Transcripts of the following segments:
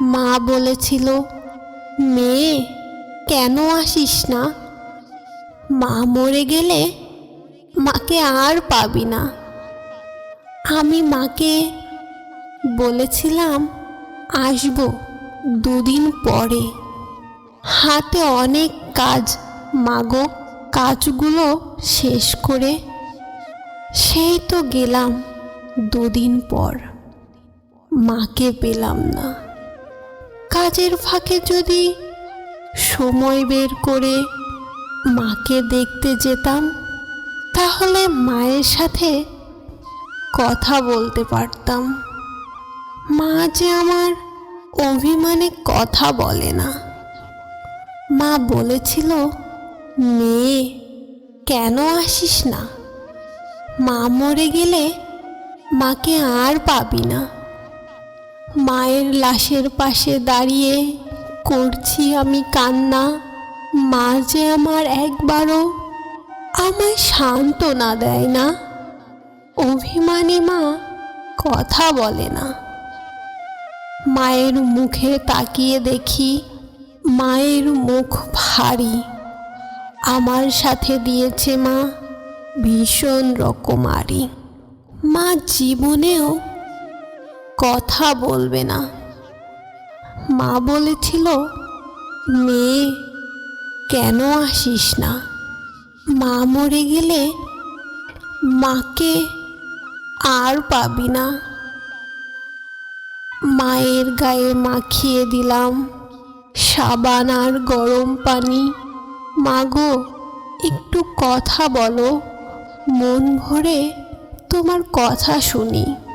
মা বলেছিল, মেয়ে, কেন আসিস না? মা মরে গেলে মাকে আর পাবি না। আমি মাকে বলেছিলাম, আসব দুদিন পরে। হাতে অনেক কাজ মাগো কাজগুলো শেষ করে সেই তো গেলাম দুদিন পর। মাকে পেলাম না। কাজের ফাঁকে যদি সময় বের করে মাকে দেখতে যেতাম, তাহলে মায়ের সাথে কথা বলতে পারতাম। মা যে আমার অভিমানে কথা বলে না। মা বলেছিল, মেয়ে, কেন আসিস না? মা মরে গেলে মাকে আর পাবি না। মায়ের লাশের পাশে দাঁড়িয়ে করছি আমি কান্না। মা যে আমার একবারও আমায় সান্ত্বনা দেয় না। অভিমানী মা কথা বলে না। মায়ের মুখে তাকিয়ে দেখি মায়ের মুখ ভারী। আমার সাথে দিয়েছে মা ভীষণ রকমারি। মা জীবনেও কথা বলবে না। মা বলেছিল, মেয়ে, কেন আসিস না? মা মরে গেলে মাকে আর পাবি না। মায়ের গায়ে মাখিয়ে দিলাম সাবান আর গরম পানি। মাগো একটু কথা বলো, মন ভরে তোমার কথা শুনি।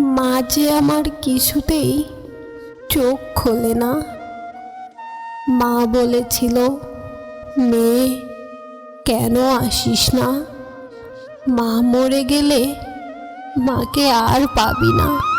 মা যে আমার কিছুতেই চোখ খোলে না। মা বলেছিল, মেয়ে, কেন আসিস না? মা মরে গেলে মাকে আর পাবি না।